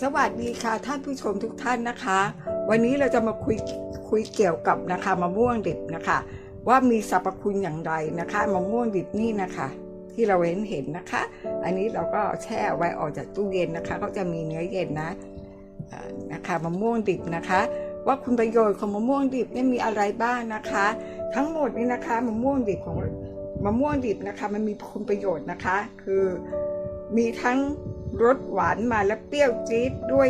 สวัสดีค่ะท่านผู้ชมทุกท่านนะคะ วันนี้เราจะมาคุยคุยเกี่ยวกับนะคะมะม่วงดิบนะคะ ว่ามีสรรพคุณอย่างไรนะคะมะม่วงดิบนี่นะคะ ที่เราเห็นเห็นนะคะ อันนี้เราก็แช่ไว้ออกจากตู้เย็นนะคะก็จะมีเนื้อเย็นนะนะคะมะม่วงดิบนะคะ ว่าคุณประโยชน์ของมะม่วงดิบเนี่ยมีอะไรบ้างนะคะ ทั้งหมดนี้นะคะมะม่วงดิบของมะม่วงดิบนะคะ มันมีคุณประโยชน์นะคะ คือมีทั้ง รสหวานมาและเปรี้ยวจี๊ดด้วย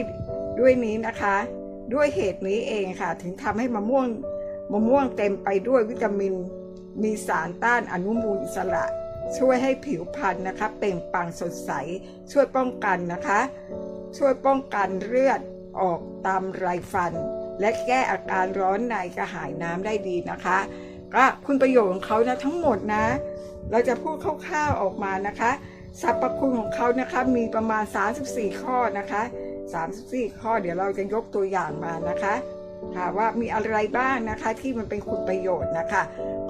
ด้วยนี้นะคะ ด้วยเหตุนี้เองค่ะ ถึงทำให้มะม่วงมะม่วงเต็มไปด้วยวิตามิน มีสารต้านอนุมูลอิสระ ช่วยให้ผิวพรรณนะคะเปล่งปลั่งสดใส ช่วยป้องกันนะคะ ช่วยป้องกันเลือดออกตามไรฟัน และแก้อาการร้อนในกระหายน้ำได้ดีนะคะ ก็คุณประโยชน์ของเขานะทั้งหมดนะ เราจะพูดคร่าวๆออกมานะคะ สรรพคุณของเขานะคะมีประมาณ 34 ข้อนะคะ 34 ข้อเดี๋ยวเราจะยกตัวอย่างมานะคะค่ะว่ามีอะไรบ้างนะคะที่มันเป็นคุณประโยชน์นะคะ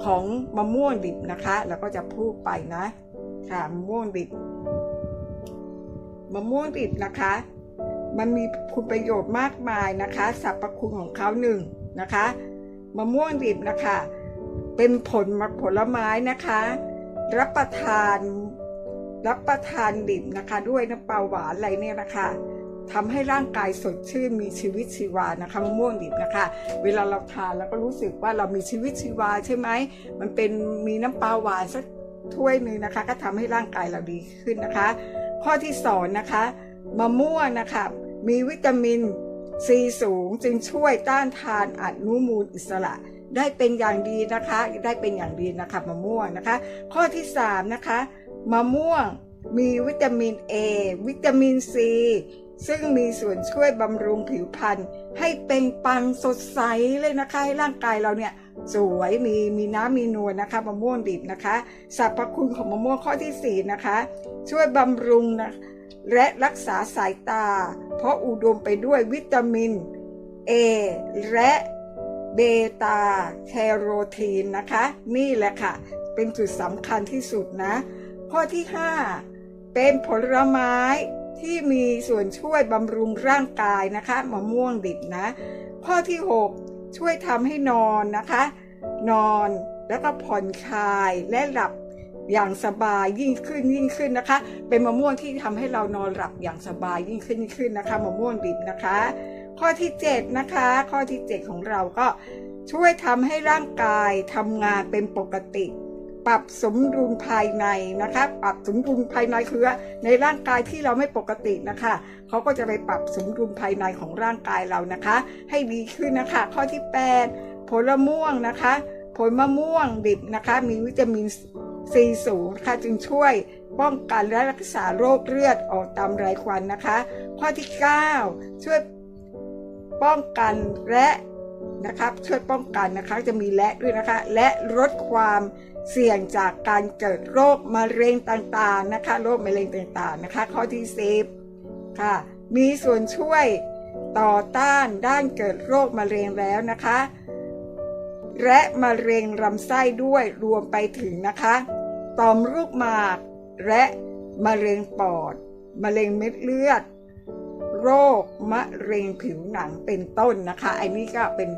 ของมะม่วงดิบนะคะเราก็จะพูดไปนะค่ะมะม่วงดิบมะม่วงดิบนะคะ มันมีคุณประโยชน์มากมายนะคะสรรพคุณของเขาหนึ่งนะคะมะม่วงดิบนะคะ เป็นผลผลไม้นะคะ รับประทาน รับประทานดิบนะคะ ด้วยน้ำปลาหวานอะไรเนี่ยนะคะทำให้ร่างกายสดชื่นมีชีวิตชีวานะคะมะม่วงดิบนะคะ เวลาเราทานแล้วก็รู้สึกว่าเรามีชีวิตชีวาใช่ไหมมันเป็นมีน้ำปลาหวานสักถ้วยหนึ่งนะคะ ก็ทำให้ร่างกายเราดีขึ้นนะคะ ข้อที่สองนะคะมะม่วงนะคะมีวิตามินซีสูงจึงช่วยต้านทานอนุมูลอิสระ ได้เป็นอย่างดีนะคะ ได้เป็นอย่างดีนะคะมะม่วงนะคะ ข้อที่3นะคะ มะม่วงมีวิตามิน A วิตามิน C ซึ่งมีส่วนช่วยบำรุงผิวพรรณให้เป็นปังสดใสเลยนะคะให้ร่างกายเราเนี่ยสวยมีมีน้ำมีนวลนะคะมะม่วงดิบนะคะสรรพคุณของมะม่วงข้อที่ 4 นะคะ ช่วยบำรุงนะและรักษาสายตา เพราะอุดมไปด้วยวิตามิน A และเบตาแคโรทีนนะคะ นี่แหละค่ะ เป็นจุดสำคัญที่สุดนะ ข้อที่ 5 เป็นผลไม้ที่มีส่วนช่วยบำรุงร่างกายนะคะมะม่วงดิบนะ ข้อที่ 6 ช่วยทำให้นอนนะคะ นอนแล้วก็ผ่อนคลายและหลับอย่างสบายยิ่งขึ้นยิ่งขึ้นนะคะ เป็นมะม่วงที่ทำให้เรานอนหลับอย่างสบายยิ่งขึ้นยิ่งขึ้นนะคะมะม่วงดิบนะคะ ข้อที่7นะคะข้อที่ 7 ของเราก็ช่วยทำให้ร่างกายทำงานเป็นปกติ ปรับสมดุลภายในนะคะ ปรับสมดุลภายในคือในร่างกายที่เราไม่ปกตินะคะเขาก็จะไปปรับสมดุลภายในของร่างกายเรานะคะ ให้ดีขึ้นนะคะ ข้อที่ 8 ผลม่วงนะคะ ผลมะม่วงดิบนะคะ มีวิตามินซีสูงนะคะจึงช่วยป้องกันและรักษาโรคเลือดออกตามไรควันนะคะ ข้อที่ 9 ช่วยป้องกันและนะครับช่วยป้องกันนะคะจะมีและด้วยนะคะ และลดความ เสี่ยงจากการเกิดโรคมะเร็งต่างๆนะคะโรคมะเร็งต่างๆนะคะ ข้อที่10ค่ะมีส่วนช่วยต่อต้านด้านเกิดโรคมะเร็งแล้วนะคะ และมะเร็งลำไส้ด้วยรวมไปถึงนะคะต่อมลูกหมากและมะเร็งปอด มะเร็งเม็ดเลือด โรคมะเร็งผิวหนังเป็นต้นนะคะ อันนี้ก็เป็น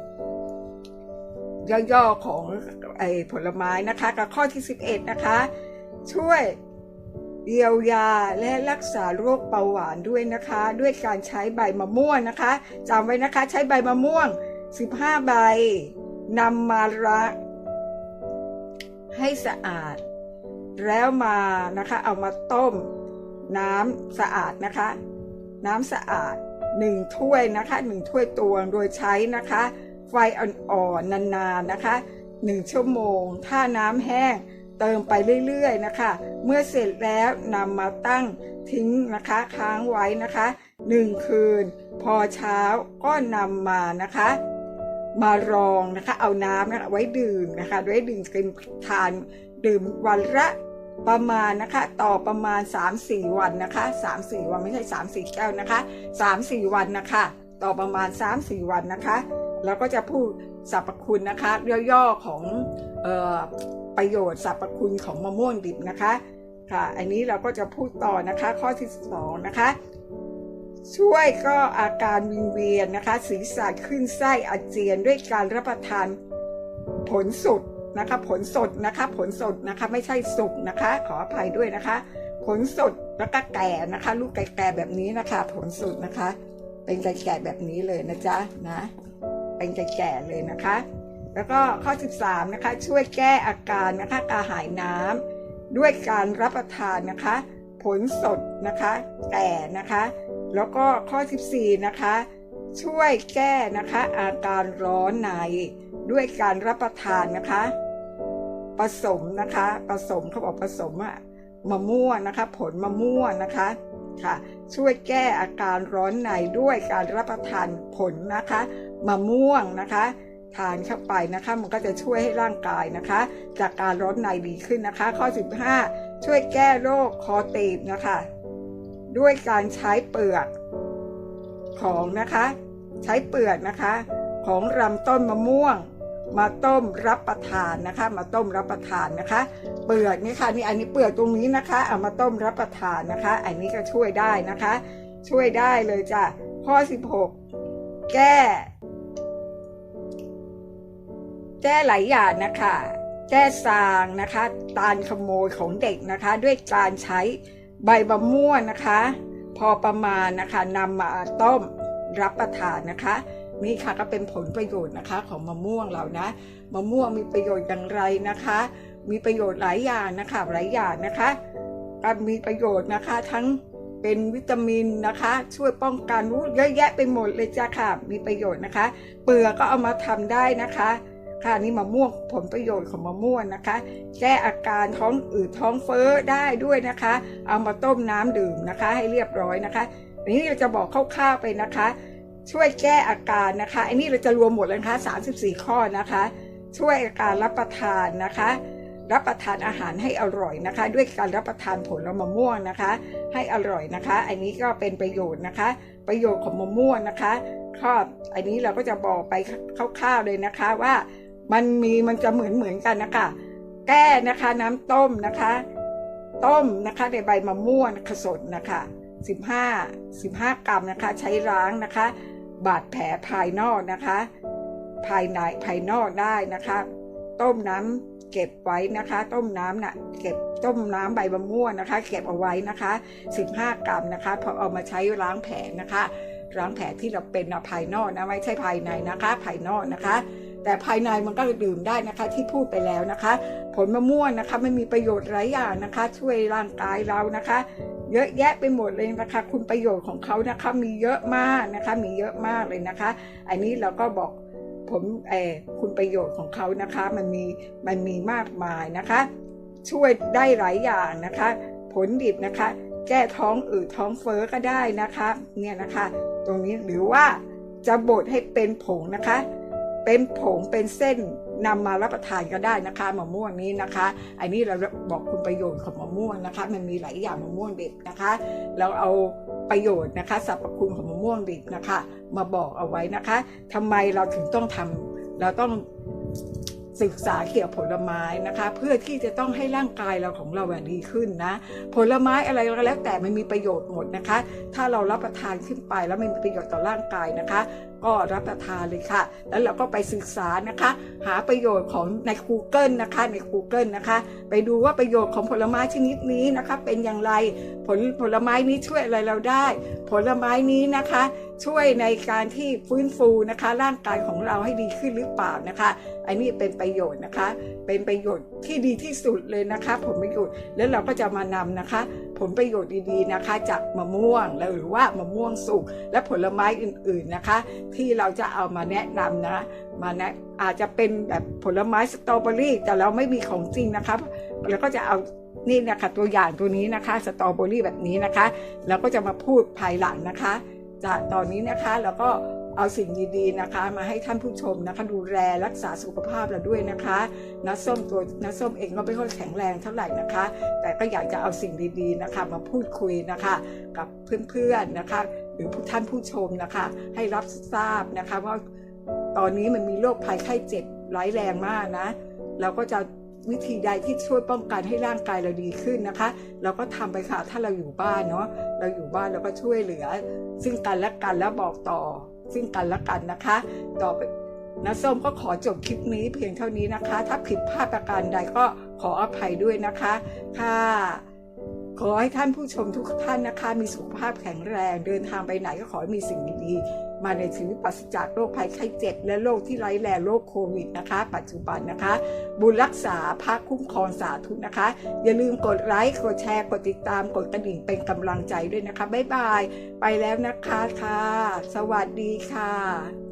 ย่อๆของไอ้ผลไม้นะคะ กับข้อที่ 11 นะคะ ช่วยเยียวยาและรักษาโรคเบาหวานด้วยนะคะ ด้วยการใช้ใบมะม่วงนะคะจำไว้นะคะใช้ใบมะม่วง 15 ใบนำมาระให้สะอาด แล้วมานะคะเอามาต้มน้ำสะอาดนะคะ น้ำสะอาด1ถ้วยนะคะ1ถ้วยตวงโดยใช้นะคะ ฟอ่อนๆนานๆนะคะ 1 ชั่วโมง ถ้าน้ำแห้งเติมไปเรื่อยๆนะคะ เมื่อเสร็จแล้วนำมาตั้งทิ้งนะคะค้างไว้นะคะ 1 คืน พอเช้าก็นำมานะคะ มารองนะคะ เอาน้ำนะคะไว้ดื่มนะคะไว้ดื่มกินทานดื่มวันละประมาณนะคะต่อประมาณ 3-4 วันนะคะ3-4 วันไม่ใช่ 3-4 แก้วนะคะ 3-4 วันนะคะ ต่อประมาณ 3-4 วันนะคะ แล้วก็จะพูดสรรพคุณนะคะย่อๆของออประโยชน์สรรพคุณของมะม่วงดิบนะคะค่ะ อันนี้เราก็จะพูดต่อนะคะข้อที่สองนะคะ ช่วยก็อาการวิงเวียนนะคะ ศีรษะขึ้นไส้อาเจียนด้วยการรับประทานผลสดนะคะผลสดนะคะผลสดนะคะไม่ใช่สุกนะคะ ขออภัยด้วยนะคะ ผลสดแล้วก็แก่นะคะ ลูกแก่ๆแบบนี้นะคะ ผลสดนะคะ เป็นแก่ๆแบบนี้เลยนะจ๊ะนะ เป็นแก่ๆเลยนะคะ แล้วก็ข้อ 13 นะคะ ช่วยแก้อาการนะคะกระหายน้ำด้วยการรับประทานนะคะ ผลสดนะคะแก่นะคะ แล้วก็ข้อ 14 นะคะ ช่วยแก้นะคะอาการร้อนในด้วยการรับประทานนะคะผสมนะคะผสมเขาบอกผสมอะมะม่วงนะคะ ผลมะม่วงนะคะค่ะ ช่วยแก้อาการร้อนในด้วยการรับประทานผลนะคะมะม่วงนะคะ ทานเข้าไปนะคะ มันก็จะช่วยให้ร่างกายนะคะ จากการร้อนในดีขึ้นนะคะ ข้อ 15 ช่วยแก้โรคคอตีบนะคะ ด้วยการใช้เปลือกของนะคะ ใช้เปลือกนะคะ ของลำต้นมะม่วง มาต้มรับประทานนะคะ มาต้มรับประทานนะคะ เปลือกนี่ค่ะนี่อันนี้เปลือกตรงนี้นะคะเอามาต้มรับประทานนะคะ อันนี้ก็ช่วยได้นะคะ ช่วยได้เลยจ้ะข้อ 16 แก้ แก้หลายอย่างนะคะแก้ซางนะคะ ตาลขโมยของเด็กนะคะ ด้วยการใช้ใบมะม่วงนะคะ พอประมาณนะคะนำมาต้มรับประทานนะคะ นี่ค่ะก็เป็นผลประโยชน์นะคะของมะม่วงเรานะมะม่วงมีประโยชน์อย่างไรนะคะ มีประโยชน์หลายอย่างนะคะหลายอย่างนะคะก็มีประโยชน์นะคะ ทั้งเป็นวิตามินนะคะ ช่วยป้องกันรู้เยอะแยะไปหมดเลยจ้ะค่ะ มีประโยชน์นะคะ เปลือกก็เอามาทำได้นะคะค่ะนี่มะม่วงผลประโยชน์ของมะม่วงนะคะ แก้อาการท้องอืดท้องเฟ้อได้ด้วยนะคะ เอามาต้มน้ำดื่มนะคะ ให้เรียบร้อยนะคะอันนี้เราจะบอกคร่าวๆไปนะคะ ช่วยแก้อาการนะคะอันนี้เราจะรวมหมดเลยนะคะ34 ข้อนะคะ ช่วยอาการรับประทานนะคะ รับประทานอาหารให้อร่อยนะคะ ด้วยการรับประทานผลมะม่วงนะคะ ให้อร่อยนะคะ อันนี้ก็เป็นประโยชน์นะคะ ประโยชน์ของมะม่วงนะคะข้ออันนี้เราก็จะบอกไปคร่าวๆเลยนะคะว่ามันมีมันจะเหมือนเหมือนกันนะคะ แก้นะคะน้ำต้มนะคะ ต้มนะคะในใบมะม่วงนะคะสดนะคะ15 15 กรัมนะคะ ใช้ล้างนะคะ บาดแผลภายนอกนะคะ ภายในภายนอกได้นะคะ ต้มน้ำเก็บไว้นะคะ ต้มน้ำน่ะเก็บต้มน้ำใบมะม่วงนะคะ เก็บเอาไว้นะคะ 15 กรัมนะคะพอเอามาใช้ล้างแผลนะคะล้างแผลที่เราเป็นภายนอกนะไม่ใช่ภายในนะคะ ภายนอกนะคะ แต่ภายในมันก็ดื่มได้นะคะที่พูดไปแล้วนะคะ ผลมะม่วงนะคะมันมีประโยชน์หลายอย่างนะคะ ช่วยร่างกายเรานะคะ เยอะแยะไปหมดเลยนะคะ คุณประโยชน์ของเขานะคะมีเยอะมากนะคะ มีเยอะมากเลยนะคะ อันนี้เราก็บอกผมเออคุณประโยชน์ของเขานะคะ มันมีมันมีมากมายนะคะ ช่วยได้หลายอย่างนะคะ ผลดิบนะคะ แก้ท้องอืดท้องเฟ้อก็ได้นะคะ เนี่ยนะคะ ตรงนี้หรือว่าจะบดให้เป็นผงนะคะ เป็นผงเป็นเส้นนำมารับประทานก็ได้นะคะมะม่วงนี้นะคะ อันนี้เราบอกคุณประโยชน์ของมะม่วงนะคะ มันมีหลายอย่างมะม่วงดิบนะคะ เราเอาประโยชน์นะคะสรรพคุณของมะม่วงดิบนะคะ มาบอกเอาไว้นะคะทำไมเราถึงต้องทำเราต้องศึกษาเกี่ยวกับผลไม้นะคะ เพื่อที่จะต้องให้ร่างกายเราของเราดีขึ้นนะ ผลไม้อะไรก็แล้วแต่มันมีประโยชน์หมดนะคะ ถ้าเรารับประทานขึ้นไปแล้วมันมีประโยชน์ต่อร่างกายนะคะ ก็รับประทานเลยค่ะ แล้วเราก็ไปศึกษานะคะ หาประโยชน์ของใน Google นะคะใน Google นะคะ ไปดูว่าประโยชน์ของผลไม้ชนิดนี้นะคะ เป็นอย่างไรผลผลไม้นี้ช่วยอะไรเราได้ ผลไม้นี้นะคะช่วยในการที่ฟื้นฟูนะคะ ร่างกายของเราให้ดีขึ้นหรือเปล่านะคะ อันนี้เป็นประโยชน์นะคะ เป็นประโยชน์ที่ดีที่สุดเลยนะคะ ผลประโยชน์แล้วเราก็จะมานำนะคะ ผลประโยชน์ดีๆนะคะ จากมะม่วงหรือว่ามะม่วงสุกและผลไม้อื่นๆนะคะ ที่เราจะเอามาแนะนำนะมาแนะอาจจะเป็นแบบผลไม้สตรอเบอรี่แต่เราไม่มีของจริงนะคะแล้วก็จะเอานี่นะคะตัวอย่างตัวนี้นะคะ สตรอเบอรี่แบบนี้นะคะแล้วก็จะมาพูดภายหลังนะคะ จากตอนนี้นะคะแล้วก็เอาสิ่งดีๆนะคะ มาให้ท่านผู้ชมนะคะ ดูแลรักษาสุขภาพเราด้วยนะคะน้าส้มตัวน้าส้มเองก็ไม่ค่อยแข็งแรงเท่าไหร่นะคะ แต่ก็อยากจะเอาสิ่งดีๆนะคะ มาพูดคุยนะคะ กับเพื่อนๆนะคะ หรือท่านผู้ชมนะคะ ให้รับทราบนะคะว่าตอนนี้มันมีโรคภัยไข้เจ็บร้ายแรงมากนะ เราก็จะ วิธีใดที่ช่วยป้องกันให้ร่างกายเราดีขึ้นนะคะ เราก็ทำไปค่ะถ้าเราอยู่บ้านเนาะเราอยู่บ้านเราก็ช่วยเหลือ ซึ่งกันและกันแล้วบอกต่อ ซึ่งกันและกันนะคะ ต่อไปนะส้มก็ขอจบคลิปนี้เพียงเท่านี้นะคะ ถ้าผิดพลาดประการใดก็ขออภัยด้วยนะคะค่ะขอให้ท่านผู้ชมทุกท่านนะคะ มีสุขภาพแข็งแรง เดินทางไปไหนก็ขอให้มีสิ่งดีๆ มาในชีวิตปราศจากโรคภัยไข้เจ็บ และโรคที่ไร้แรงโรคโควิดนะคะ ปัจจุบันนะคะ บุญรักษาพระคุ้มครองสาธุนะคะ อย่าลืมกดไลค์กดแชร์กดติดตามกดกระดิ่งเป็นกำลังใจด้วยนะคะบ๊ายบาย ไปแล้วนะคะค่ะ สวัสดีค่ะ